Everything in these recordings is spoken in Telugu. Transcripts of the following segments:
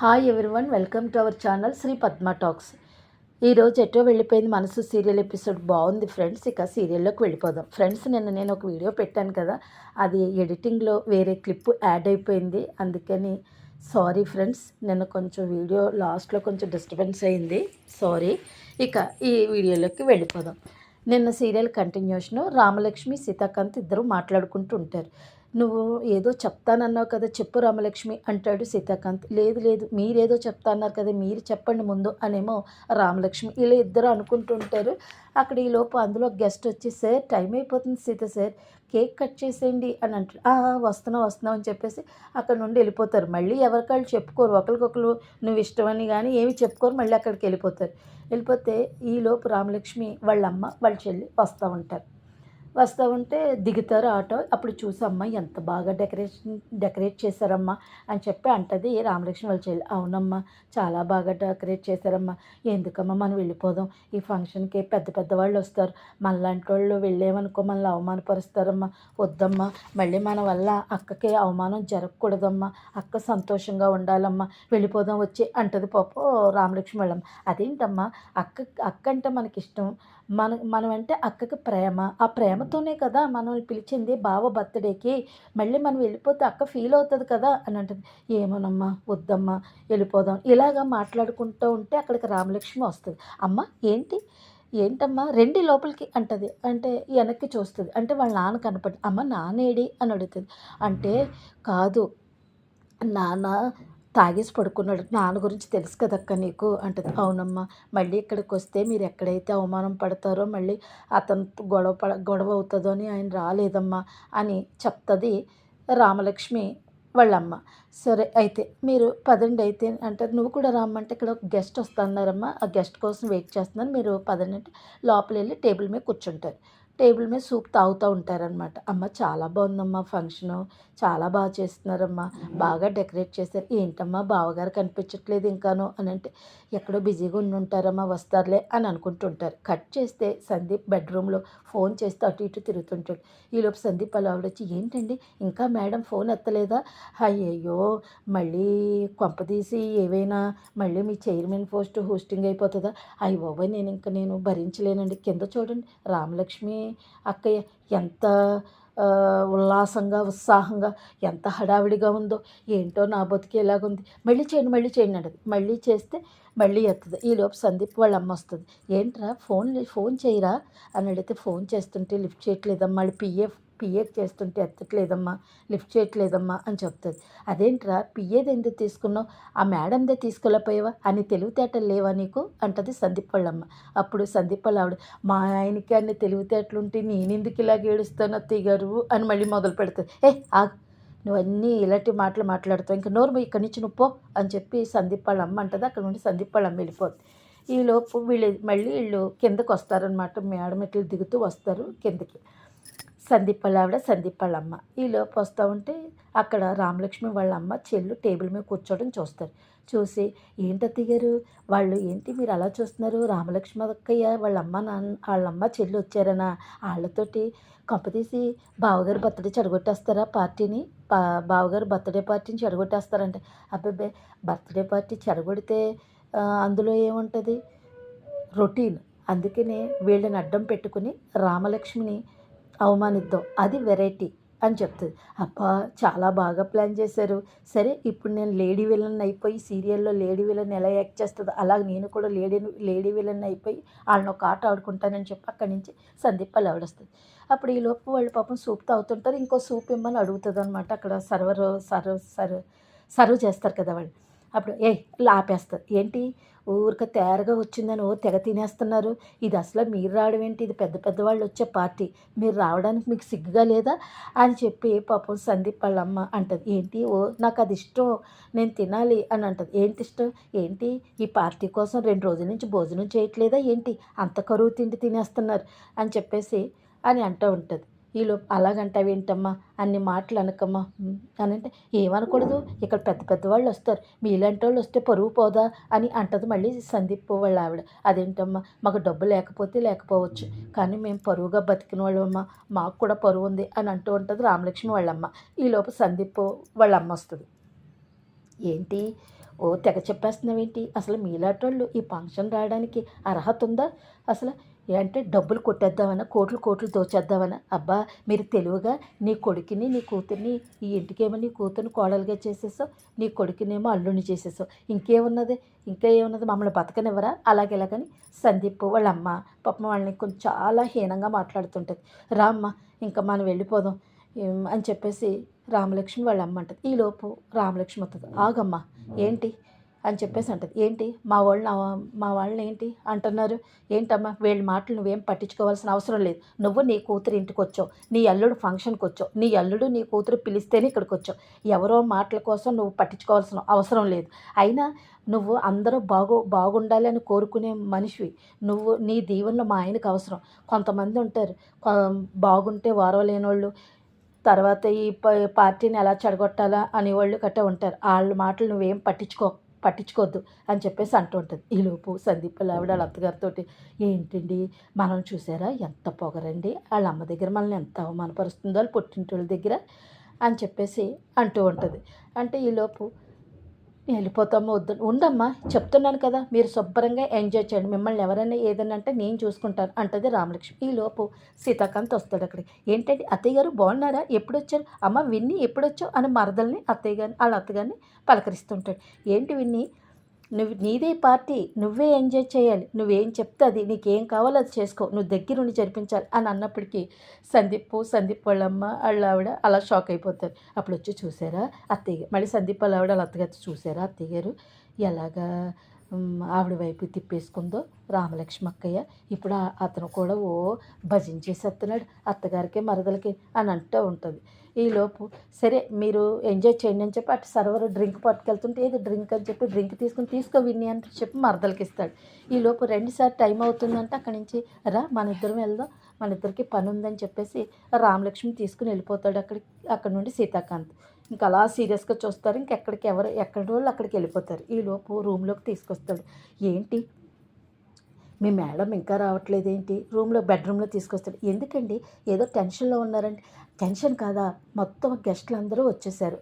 Hi everyone welcome to our channel Sri Padma talks ఈరోజు ఎటో వెళ్ళిపోయింది మనసు సీరియల్ ఎపిసోడ్ బాగుంది ఫ్రెండ్స్ ఇక సీరియల్లోకి వెళ్ళిపోదాం. ఫ్రెండ్స్ నిన్న నేను ఒక వీడియో పెట్టాను కదా అది ఎడిటింగ్లో వేరే క్లిప్ యాడ్ అయిపోయింది. అందుకని సారీ ఫ్రెండ్స్ నిన్న కొంచెం వీడియో లాస్ట్లో కొంచెం డిస్టర్బెన్స్ అయింది. సారీ. ఇక ఈ వీడియోలోకి వెళ్ళిపోదాం. నిన్న సీరియల్ కంటిన్యూషను రామలక్ష్మి సీతాకాంత్ ఇద్దరు మాట్లాడుకుంటూ ఉంటారు. నువ్వు ఏదో చెప్తానన్నావు కదా చెప్పు రామలక్ష్మి అంటాడు సీతాకాంత్. లేదు లేదు మీరేదో చెప్తాన్నారు కదా మీరు చెప్పండి ముందు అనేమో రామలక్ష్మి ఇలా ఇద్దరు అనుకుంటుంటారు. అక్కడ ఈ లోపు అందులో గెస్ట్ వచ్చి సార్ టైం అయిపోతుంది సీత సార్ కేక్ కట్ చేసేయండి అని అంటాడు. "ఆ, వస్తున్నావు వస్తున్నావు అని చెప్పేసి అక్కడ నుండి వెళ్ళిపోతారు. మళ్ళీ ఎవరికాళ్ళు చెప్పుకోరు. ఒకరికొకరు నువ్వు ఇష్టమని కానీ ఏమి చెప్పుకోరు. మళ్ళీ అక్కడికి వెళ్ళిపోతారు. వెళ్ళిపోతే ఈలోపు రామలక్ష్మి వాళ్ళ అమ్మ వాళ్ళ చెల్లి వస్తూ ఉంటారు. వస్తూ ఉంటే దిగుతారు ఆటో. అప్పుడు చూసమ్మా ఎంత బాగా డెకరేషన్ డెకరేట్ చేశారమ్మా అని చెప్పి అంటది రామలక్ష్మి వాళ్ళ చెల్లి. అవునమ్మా చాలా బాగా డెకరేట్ చేశారమ్మా. ఎందుకమ్మా మనం వెళ్ళిపోదాం? ఈ ఫంక్షన్కి పెద్ద పెద్ద వాళ్ళు వస్తారు. మనలాంటి వాళ్ళు వెళ్ళేమనుకో మనల్ని అవమానపరుస్తారమ్మా. వద్దమ్మా మళ్ళీ మన వల్ల అక్కకి అవమానం జరగకూడదమ్మా. అక్క సంతోషంగా ఉండాలమ్మా. వెళ్ళిపోదాం వచ్చి అంటది పాప రామలక్ష్మి వాళ్ళమ్మ. అదేంటమ్మా? అక్క అక్క అంటే మనకి ఇష్టం మన మనం అంటే అక్కకి ప్రేమ. ఆ ప్రేమతోనే కదా మనల్ని పిలిచింది బావ బర్త్డేకి. మళ్ళీ మనం వెళ్ళిపోతే అక్క ఫీల్ అవుతుంది కదా అని అంటుంది. ఏమోనమ్మా వద్దమ్మా వెళ్ళిపోదాం. ఇలాగా మాట్లాడుకుంటూ ఉంటే అక్కడికి రామలక్ష్మి వస్తుంది. అమ్మ ఏంటి? ఏంటమ్మా? రెండి లోపలికి అంటది. అంటే వెనక్కి చూస్తుంది. అంటే వాళ్ళ నాన్న కనపడి అమ్మ నానేడి అని అడుగుతుంది. అంటే కాదు నాన్న తాగేసి పడుకున్నాడు. నాన్న గురించి తెలుసు కదక్క నీకు? అంటది. అవునమ్మా. మళ్ళీ ఇక్కడికి వస్తే మీరు ఎక్కడైతే అవమానం పడతారో మళ్ళీ అతను గొడవ పడ గొడవ అవుతుందో అని ఆయన రాలేదమ్మా అని చెప్తుంది రామలక్ష్మి వాళ్ళమ్మ. సరే అయితే మీరు పదండి అయితే అంటే నువ్వు కూడా రమ్మంటే ఇక్కడ ఒక గెస్ట్ వస్తున్నారమ్మా. ఆ గెస్ట్ కోసం వెయిట్ చేస్తున్నాను. మీరు పదండి అంటే లోపల వెళ్ళి టేబుల్ మీద కూర్చుంటారు. టేబుల్ మీద సూప్ తాగుతూ ఉంటారనమాట అమ్మ చాలా బాగుందమ్మా ఫంక్షను. చాలా బాగా చేస్తున్నారమ్మా. బాగా డెకరేట్ చేశారు. ఏంటమ్మా బావగారు కనిపించట్లేదు ఇంకాను అని అంటే ఎక్కడో బిజీగా ఉండి ఉంటారమ్మా వస్తారులే అని అనుకుంటుంటారు. కట్ చేస్తే సందీప్ బెడ్రూమ్లో ఫోన్ చేస్తే అటు ఇటు తిరుగుతుంటాడు. ఈలోపు సందీప్ అలా ఆవిడ వచ్చి ఏంటండి? ఇంకా మేడం ఫోన్ ఎత్తలేదా? అయ్యయ్యో మళ్ళీ కొంపదీసి ఏవైనా మళ్ళీ మీ చైర్మన్ పోస్ట్ హోస్టింగ్ అయిపోతుందా? అయ్యి బాబాయ్ నేను ఇంకా నేను భరించలేనండి. కింద చూడండి. రామలక్ష్మి అక్కయ్య ఎంత ఉల్లాసంగా ఉత్సాహంగా ఎంత హడావిడిగా ఉందో ఏంటో నా బతికి ఎలాగుంది? మళ్ళీ చేయండి మళ్ళీ చేయండి అంటది. మళ్ళీ చేస్తే మళ్ళీ ఎత్తది. ఈలోపు సందీప్ వాళ్ళ అమ్మ వస్తుంది. ఏంట్రా ఫోన్ ఫోన్ చేయరా? అని అడిగితే ఫోన్ చేస్తుంటే లిఫ్ట్ చేయట్లేదమ్మా మళ్ళీ పిఎఫ్ పిఏకి చేస్తుంటే ఎత్తట్లేదమ్మా లిఫ్ట్ చేయట్లేదమ్మా అని చెప్తుంది. అదేంట్రా పిఏది ఎందుకు తీసుకున్నావు? ఆ మేడందే తీసుకెళ్ళిపోయావా? అని తెలివితేటలు లేవా నీకు? అంటది సందీప్ వాళ్ళమ్మ అప్పుడు సందీప్ వాళ్ళ ఆవిడ మా ఆయనకి అన్ని తెలివితేటలు ఉంటే నేను ఎందుకు ఇలాగ ఏడుస్తానో తిగారు అని మళ్ళీ మొదలు పెడుతుంది. ఏ ఆగు నువ్వన్నీ ఇలాంటి మాటలు మాట్లాడుతావు. ఇంకా నోరు ఇక్కడి నుంచి నువ్వు పో అని చెప్పి సందీప్ వాళ్ళ అమ్మ అంటది. అక్కడ నుండి సందీప్ వాళ్ళ అమ్మ వెళ్ళిపోద్ది. ఈలోపు వీళ్ళు మళ్ళీ వీళ్ళు కిందకు వస్తారనమాట మేడం ఇట్లు దిగుతూ వస్తారు కిందకి. సందీప్ వాళ్ళ ఆవిడ సందీప్ వాళ్ళ అమ్మ ఈలోపు వస్తూ ఉంటే అక్కడ రామలక్ష్మి వాళ్ళ అమ్మ చెల్లు టేబుల్ మీద కూర్చోవడం చూస్తారు. చూసి ఏంటత్తి గారు? వాళ్ళు ఏంటి మీరు అలా చూస్తున్నారు? రామలక్ష్మి అక్కయ్య వాళ్ళ అమ్మ నాన్న వాళ్ళ అమ్మ చెల్లి వచ్చారనా? వాళ్ళతోటి కంపతీసి బావగారు బర్త్డే చెడగొట్టేస్తారా పార్టీని? బా బావగారు బర్త్డే పార్టీని చెడగొట్టేస్తారంటే. అబ్బాయి బర్త్డే పార్టీ చెడగొడితే అందులో ఏముంటుంది? రొటీన్. అందుకనే వీళ్ళని అడ్డం పెట్టుకుని రామలక్ష్మిని అవమానిద్దాం. అది వెరైటీ అని చెప్తుంది. అబ్బా చాలా బాగా ప్లాన్ చేశారు. సరే ఇప్పుడు నేను లేడీ విలన్ అయిపోయి సీరియల్లో లేడీ విలన్ ఎలా యాక్ట్ చేస్తుందో అలాగే నేను కూడా లేడీ లేడీ విలన్ అయిపోయి వాళ్ళని ఒక ఆట ఆడుకుంటానని చెప్పి అక్కడి నుంచి సందీప్ ఆవిడొస్తుంది అప్పుడు ఈ లోపు వాళ్ళు పాపం సూప్ తాగుతుంటారు. ఇంకో సూప్ ఇమ్మని అడుగుతుంది అనమాట అక్కడ సర్వర్ సర్వ్ సర్వ్ సర్వ్ చేస్తారు కదా వాళ్ళు. అప్పుడు ఏ ఆపేస్తారు ఏంటి? ఊరిక తేరగా వచ్చిందని ఓ తెగ తినేస్తున్నారు. ఇది అసలు మీరు రావడం ఏంటి? ఇది పెద్ద పెద్ద వాళ్ళు వచ్చే పార్టీ. మీరు రావడానికి మీకు సిగ్గుగా లేదా? అని చెప్పి పాపం సందీప్ వాళ్ళమ్మ అంటది. ఏంటి? ఓ నాకు అది ఇష్టం. నేను తినాలి అని అంటది. ఏంటి ఇష్టం? ఏంటి? ఈ పార్టీ కోసం రెండు రోజుల నుంచి భోజనం చేయట్లేదా? ఏంటి? అంత కరువు తిండి తినేస్తున్నారు అని చెప్పేసి అని అంటూ ఉంటుంది. ఈలో అలాగంటావేంటమ్మా అన్ని మాటలు అనకమ్మా. అని అంటే ఏమనకూడదు? ఇక్కడ పెద్ద పెద్ద వాళ్ళు వస్తారు. మీలాంటి వాళ్ళు వస్తే పరువు పోదా? అని అంటది మళ్ళీ సందీప్ వాళ్ళ ఆవిడ. అదేంటమ్మా? మాకు డబ్బు లేకపోతే లేకపోవచ్చు. కానీ మేము పరువుగా బతికిన వాళ్ళమ్మా మాకు కూడా పరువు ఉంది అని అంటూ ఉంటుంది రామలక్ష్మి వాళ్ళమ్మ. ఈలోపు సందీప్ వాళ్ళమ్మ వస్తుంది. ఏంటి? ఓ తెగ చెప్పేస్తున్నావేంటి? అసలు మీలాటోళ్ళు ఈ ఫంక్షన్ రావడానికి అర్హత ఉందా? అసలు అంటే డబ్బులు కొట్టేద్దామన్నా కోట్లు కోట్లు దోచేద్దామన్నా అబ్బా మీరు తెలివిగా నీ కొడుకుని నీ కూతుర్ని ఈ ఇంటికేమో నీ కూతుర్ని కోడలుగా చేసేసావు నీ కొడుకునేమో అల్లుని చేసేసావు. ఇంకేమున్నది? ఇంకా ఏమున్నది? మమ్మల్ని బతకనివ్వరా? అలాగెలాగని సందీప్ వాళ్ళ అమ్మ పాపం వాళ్ళని కొంచెం చాలా హీనంగా మాట్లాడుతుంటుంది. రామ్మ ఇంకా మనం వెళ్ళిపోదాం అని చెప్పేసి రామలక్ష్మి వాళ్ళ అమ్మ అంటది. ఈలోపు రామలక్ష్మి వస్తుంది ఆగమ్మ ఏంటి? అని చెప్పేసి అంటది. ఏంటి? మా వాళ్ళని మా వాళ్ళని ఏంటి అంటున్నారు? ఏంటమ్మా? వీళ్ళ మాటలు నువ్వేం పట్టించుకోవాల్సిన అవసరం లేదు. నువ్వు నీ కూతురు ఇంటికి వచ్చావు. నీ అల్లుడు ఫంక్షన్కి వచ్చావు. నీ అల్లుడు నీ కూతురు పిలిస్తేనే ఇక్కడికి వచ్చావు. ఎవరో మాటల కోసం నువ్వు పట్టించుకోవాల్సిన అవసరం లేదు. అయినా నువ్వు అందరూ బాగు బాగుండాలి అని కోరుకునే మనిషివి. నువ్వు నీ దీవెనలో మా ఆయనకు అవసరం. కొంతమంది ఉంటారు. బాగుంటే వారవ లేనోళ్ళు తర్వాత ఈ పార్టీని ఎలా చెడగొట్టాలా అనేవాళ్ళు గట్టా ఉంటారు. వాళ్ళ మాటలు నువ్వేం పట్టించుకో పట్టించుకోవద్దు అని చెప్పేసి అంటూ ఉంటుంది. ఈలోపు సందీప్ ఆవిడ వాళ్ళ అత్తగారితో ఏంటండి? మనం చూసారా? ఎంత పొగరండి? వాళ్ళ అమ్మ దగ్గర మనల్ని ఎంత అవమానపరుస్తుందో వాళ్ళు పుట్టింటి దగ్గర? అని చెప్పేసి అంటూ ఉంటుంది. అంటే ఈలోపు వెళ్ళిపోతాము వద్దు. ఉండమ్మా చెప్తున్నాను కదా మీరు శుభ్రంగా ఎంజాయ్ చేయండి. మిమ్మల్ని ఎవరైనా ఏదైనా అంటే నేను చూసుకుంటాను అంటది రామలక్ష్మి. ఈలోపు సీతాకాంత్ వస్తాడు అక్కడికి. ఏంటంటే అత్తయ్య గారు బాగున్నారా? ఎప్పుడు వచ్చారు అమ్మ విన్ని ఎప్పుడు వచ్చావు అని మరదల్ని అత్తయ్య గారిని వాళ్ళ అత్తగారిని పలకరిస్తుంటాడు. ఏంటి విన్ని నువ్వు నీదే పార్టీ నువ్వే ఎంజాయ్ చేయాలి. నువ్వేం చెప్తే అది నీకేం కావాలో అది చేసుకో. నువ్వు దగ్గరుండి జరిపించాలి అని అన్నప్పటికీ సందీప్ సందీప్ వాళ్ళమ్మ వాళ్ళ ఆవిడ అలా షాక్ అయిపోతారు. అప్పుడు వచ్చి చూసారా అత్తయ్య మళ్ళీ సందీప్ వాళ్ళ ఆవిడ వాళ్ళ అత్తగారు చూసారా అత్తయ్య గారు? ఎలాగా ఆవిడ వైపు తిప్పేసుకుందో రామలక్ష్మి అక్కయ్య. ఇప్పుడు అతను కూడా ఓ భజించేసేస్తున్నాడు అత్తగారికి మరదలకి అని అంటూ ఉంటుంది. ఈలోపు సరే మీరు ఎంజాయ్ చేయండి అని చెప్పి అటు సర్వర్ డ్రింక్ పట్టుకెళ్తుంటే ఏది డ్రింక్ అని చెప్పి డ్రింక్ తీసుకుని తీసుకో విన్ని అని చెప్పి మరదలకి ఇస్తాడు ఈలోపు రెండుసారి టైం అవుతుందంటే అక్కడి నుంచి రా మన ఇద్దరం వెళ్దాం. మన ఇద్దరికి పని ఉందని చెప్పేసి రామలక్ష్మి తీసుకుని వెళ్ళిపోతాడు అక్కడికి అక్కడ నుండి సీతాకాంత్. ఇంకా అలా సీరియస్గా చూస్తారు. ఇంకెక్కడికి ఎవరు ఎక్కడి వాళ్ళు అక్కడికి వెళ్ళిపోతారు. ఈలోపు రూమ్లోకి తీసుకొస్తాడు. ఏంటి? మీ మేడం ఇంకా రావట్లేదు ఏంటి రూమ్లో బెడ్రూమ్లో తీసుకొస్తాడు. ఎందుకండి? ఏదో టెన్షన్లో ఉన్నారండి. టెన్షన్ కాదా? మొత్తం గెస్ట్లు అందరూ వచ్చేసారు.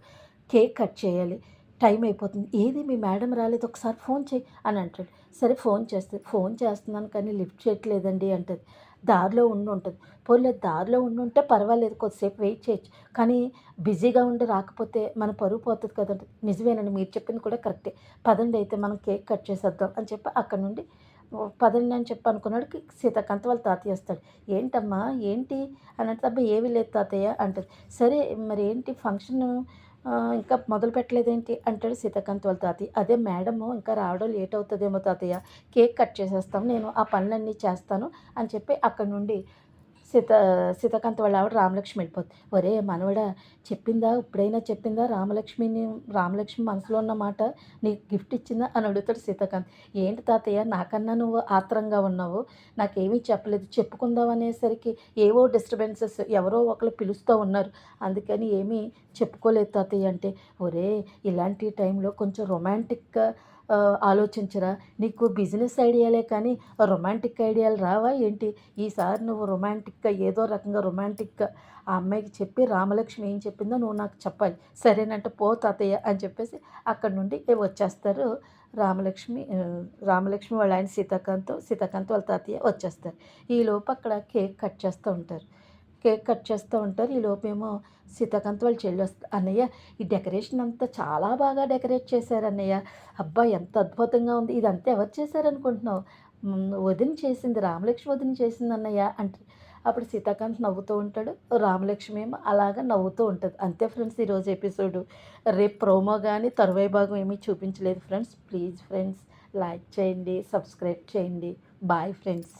కేక్ కట్ చేయాలి. టైం అయిపోతుంది. ఏది? మీ మేడం రాలేదు. ఒకసారి ఫోన్ చేయి అని అంటాడు. సరే ఫోన్ చేస్తే ఫోన్ చేస్తున్నాను కానీ లిఫ్ట్ చేయట్లేదండి అంటది. దారిలో ఉండి ఉంటుంది. పోలే దారిలో ఉండి ఉంటే పర్వాలేదు. కొద్దిసేపు వెయిట్ చేయొచ్చు. కానీ బిజీగా ఉండి రాకపోతే మన పరువు పోతుంది కదంటే నిజమేనండి. మీరు చెప్పింది కూడా కరెక్టే. పదండి అయితే మనం కేక్ కట్ చేసేద్దాం అని చెప్పి అక్కడ నుండి పదండి అని చెప్పి అనుకున్నాడు. సీతాకాంత్ వాళ్ళ తాతయ్య వస్తాడు. ఏంటమ్మా ఏంటి? అని అంటే అబ్బాయి ఏమీ లేదు తాతయ్య అంటది. సరే మరి ఏంటి? ఫంక్షన్ ఇంకా మొదలు పెట్టలేదేంటి? అంటాడు సీతాకాంత్ వాళ్ళ తాతయ్య. అదే మేడము ఇంకా రావడం లేట్ అవుతుందేమో తాతయ్య. కేక్ కట్ చేసేస్తాం నేను ఆ పనులన్నీ చేస్తాను అని చెప్పి అక్కడ నుండి సీత సీతాకాంత్ వాళ్ళ ఆవిడ రామలక్ష్మి వెళ్ళిపోతుంది ఒరే మనవడ చెప్పిందా? ఇప్పుడైనా చెప్పిందా? రామలక్ష్మిని రామలక్ష్మి మనసులో ఉన్న మాట నీకు గిఫ్ట్ ఇచ్చిందా? అని అడుగుతాడు సీతాకాంత్. ఏంటి తాతయ్య నాకన్నా నువ్వు ఆత్రంగా ఉన్నావు. నాకేమీ చెప్పలేదు. చెప్పుకుందాం అనేసరికి ఏవో డిస్టర్బెన్సెస్ ఎవరో ఒకరు పిలుస్తూ ఉన్నారు. అందుకని ఏమీ చెప్పుకోలేదు తాతయ్య అంటే ఒరే ఇలాంటి టైంలో కొంచెం రొమాంటిక్గా ఆలోచించరా? నీకు బిజినెస్ ఐడియాలే కానీ రొమాంటిక్ ఐడియాలు రావా ఏంటి? ఈసారి నువ్వు రొమాంటిక్గా ఏదో రకంగా రొమాంటిక్గా ఆ అమ్మాయికి చెప్పి రామలక్ష్మి ఏం చెప్పిందో నువ్వు నాకు చెప్పాలి. సరేనంటే పో తాతయ్య అని చెప్పేసి అక్కడి నుండి వచ్చేస్తారు. రామలక్ష్మి రామలక్ష్మి వాళ్ళ ఆయన సీతాకాంత్ సీతాకాంత్ వాళ్ళ తాతయ్య వచ్చేస్తారు. ఈలోపు అక్కడ కేక్ కట్ చేస్తూ ఉంటారు. కేక్ కట్ చేస్తూ ఉంటారు. ఈ లోపేమో సీతాకాంత్ వాళ్ళు చెల్లి వస్తారు అన్నయ్య ఈ డెకరేషన్ అంతా చాలా బాగా డెకరేట్ చేశారు అన్నయ్య. అబ్బా ఎంత అద్భుతంగా ఉంది. ఇదంతా ఎవరు చేశారనుకుంటున్నావు? వదిన చేసింది రామలక్ష్మి వదిన చేసింది అన్నయ్య అంటే అప్పుడు సీతాకాంత్ నవ్వుతూ ఉంటాడు. రామలక్ష్మి ఏమో అలాగా నవ్వుతూ ఉంటుంది. అంతే ఫ్రెండ్స్ ఈరోజు ఎపిసోడు. రేపు ప్రోమో కానీ తరువాయి భాగం ఏమీ చూపించలేదు ఫ్రెండ్స్. ప్లీజ్ ఫ్రెండ్స్ లైక్ చేయండి సబ్స్క్రైబ్ చేయండి. Bye friends.